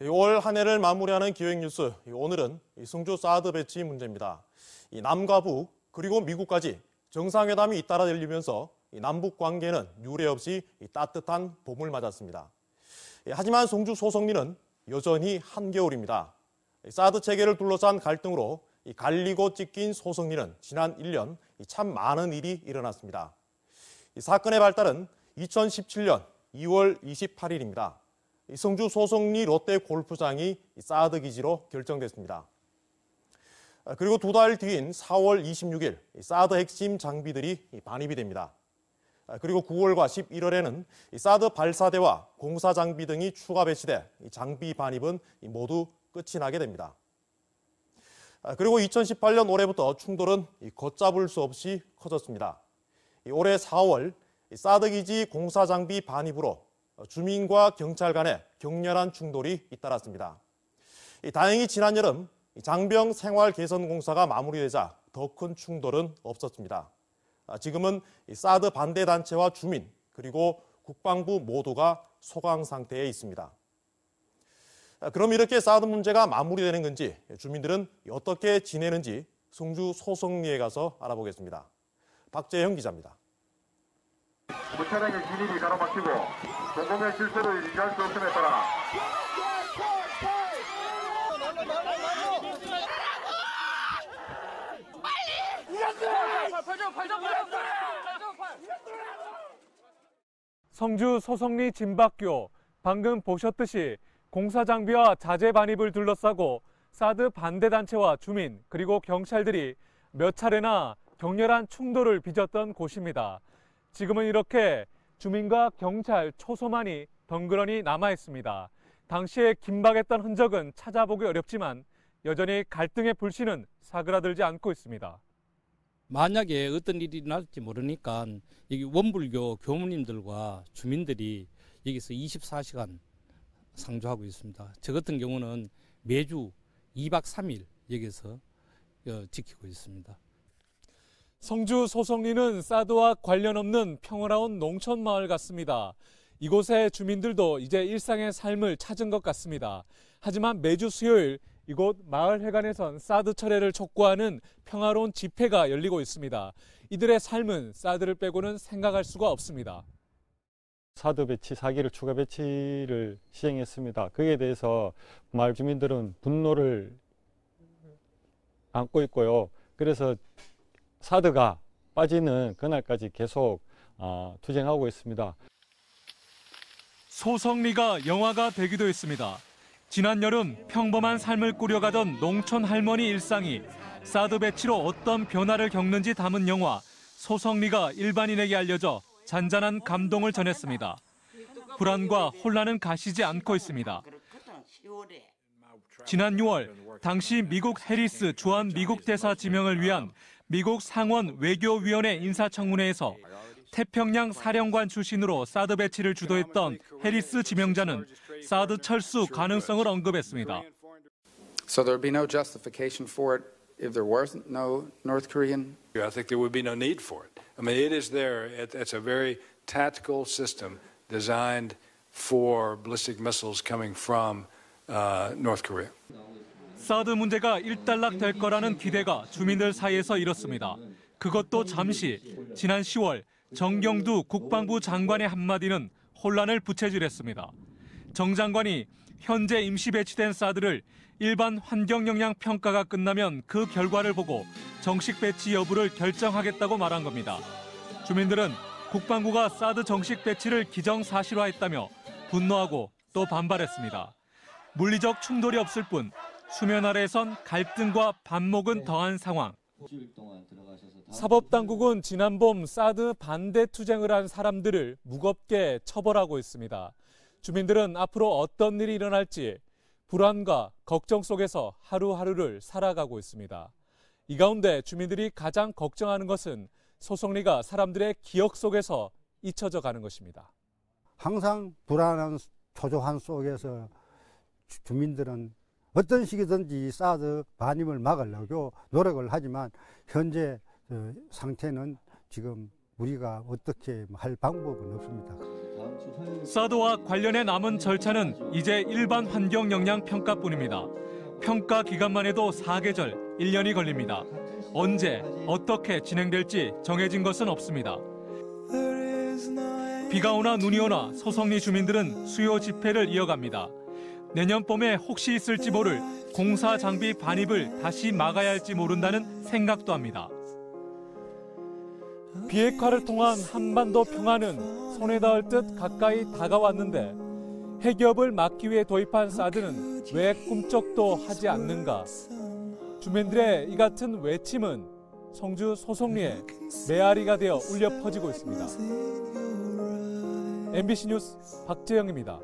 올 한 해를 마무리하는 기획 뉴스. 오늘은 승주 사드 배치 문제입니다. 남과 북 그리고 미국까지 정상회담이 잇따라 열리면서 남북 관계는 유례 없이 따뜻한 봄을 맞았습니다. 하지만 송주 소성리는 여전히 한겨울입니다. 사드 체계를 둘러싼 갈등으로 갈리고 찢긴 소성리는 지난 1년 참 많은 일이 일어났습니다. 사건의 발달은 2017년 2월 28일입니다. 성주 소성리 롯데 골프장이 사드 기지로 결정됐습니다. 그리고 두 달 뒤인 4월 26일 사드 핵심 장비들이 반입이 됩니다. 그리고 9월과 11월에는 사드 발사대와 공사 장비 등이 추가 배치돼 장비 반입은 모두 끝이 나게 됩니다. 그리고 2018년 올해부터 충돌은 걷잡을 수 없이 커졌습니다. 올해 4월 사드 기지 공사 장비 반입으로 주민과 경찰 간의 격렬한 충돌이 잇따랐습니다. 다행히 지난 여름 장병 생활 개선 공사가 마무리되자 더 큰 충돌은 없었습니다. 지금은 사드 반대 단체와 주민 그리고 국방부 모두가 소강 상태에 있습니다. 그럼 이렇게 사드 문제가 마무리되는 건지 주민들은 어떻게 지내는지 송주 소성리에 가서 알아보겠습니다. 박재형 기자입니다. 무차량의 진입이 가로막히고 공공의 질서를 유지할 수 없음에 따라 성주 소성리 진박교 방금 보셨듯이 공사 장비와 자재 반입을 둘러싸고 사드 반대 단체와 주민 그리고 경찰들이 몇 차례나 격렬한 충돌을 빚었던 곳입니다. 지금은 이렇게 주민과 경찰 초소만이 덩그러니 남아 있습니다. 당시에 긴박했던 흔적은 찾아보기 어렵지만 여전히 갈등의 불씨는 사그라들지 않고 있습니다. 만약에 어떤 일이 날지 모르니까 여기 원불교 교무님들과 주민들이 여기서 24시간 상주하고 있습니다. 저 같은 경우는 매주 2박 3일 여기서 어, 지키고 있습니다. 성주 소성리는 사드와 관련 없는 평화로운 농촌 마을 같습니다. 이곳의 주민들도 이제 일상의 삶을 찾은 것 같습니다. 하지만 매주 수요일 이곳 마을 회관에선 사드 철회를 촉구하는 평화로운 집회가 열리고 있습니다. 이들의 삶은 사드를 빼고는 생각할 수가 없습니다. 사드 배치, 사기를 추가 배치를 시행했습니다. 그에 대해서 마을 주민들은 분노를 안고 있고요. 그래서 사드가 빠지는 그날까지 계속 어, 투쟁하고 있습니다. 소성리가 영화가 되기도 했습니다. 지난 여름 평범한 삶을 꾸려가던 농촌 할머니 일상이 사드 배치로 어떤 변화를 겪는지 담은 영화 소성리가 일반인에게 알려져 잔잔한 감동을 전했습니다. 불안과 혼란은 가시지 않고 있습니다. 지난 6월 당시 미국 해리스 주한 미국 대사 지명을 위한 미국 상원 외교위원회 인사청문회에서 태평양 사령관 출신으로 사드 배치를 주도했던 해리스 지명자는 사드 철수 가능성을 언급했습니다. So there'd be no justification for it if there wasn't no North Korean I think there would be no need for it. I mean, it is there. It, it's a very tactical system designed for ballistic missiles coming from uh, North Korea. 사드 문제가 일단락 될 거라는 기대가 주민들 사이에서 일었습니다. 그것도 잠시 지난 10월 정경두 국방부 장관의 한마디는 혼란을 부채질했습니다. 정 장관이 현재 임시 배치된 사드를 일반 환경 영향 평가가 끝나면 그 결과를 보고 정식 배치 여부를 결정하겠다고 말한 겁니다. 주민들은 국방부가 사드 정식 배치를 기정사실화했다며 분노하고 또 반발했습니다. 물리적 충돌이 없을 뿐 수면 아래에선 갈등과 반목은 더한 상황. 사법당국은 지난 봄 사드 반대 투쟁을 한 사람들을 무겁게 처벌하고 있습니다. 주민들은 앞으로 어떤 일이 일어날지 불안과 걱정 속에서 하루하루를 살아가고 있습니다. 이 가운데 주민들이 가장 걱정하는 것은 소송리가 사람들의 기억 속에서 잊혀져 가는 것입니다. 항상 불안한 초조한 속에서 주민들은 어떤 식이든지 사드 반입을 막으려고 노력을 하지만 현재 상태는 지금 우리가 어떻게 할 방법은 없습니다. 사드와 관련해 남은 절차는 이제 일반 환경 영향 평가뿐입니다. 평가 기간만 해도 4계절, 1년이 걸립니다. 언제, 어떻게 진행될지 정해진 것은 없습니다. 비가 오나 눈이 오나 소성리 주민들은 수요 집회를 이어갑니다. 내년 봄에 혹시 있을지 모를 공사 장비 반입을 다시 막아야 할지 모른다는 생각도 합니다. 비핵화를 통한 한반도 평화는 손에 닿을 듯 가까이 다가왔는데 핵협을 막기 위해 도입한 사드는 왜 꿈쩍도 하지 않는가? 주민들의 이 같은 외침은 성주 소송리에 메아리가 되어 울려 퍼지고 있습니다. MBC 뉴스 박재영입니다.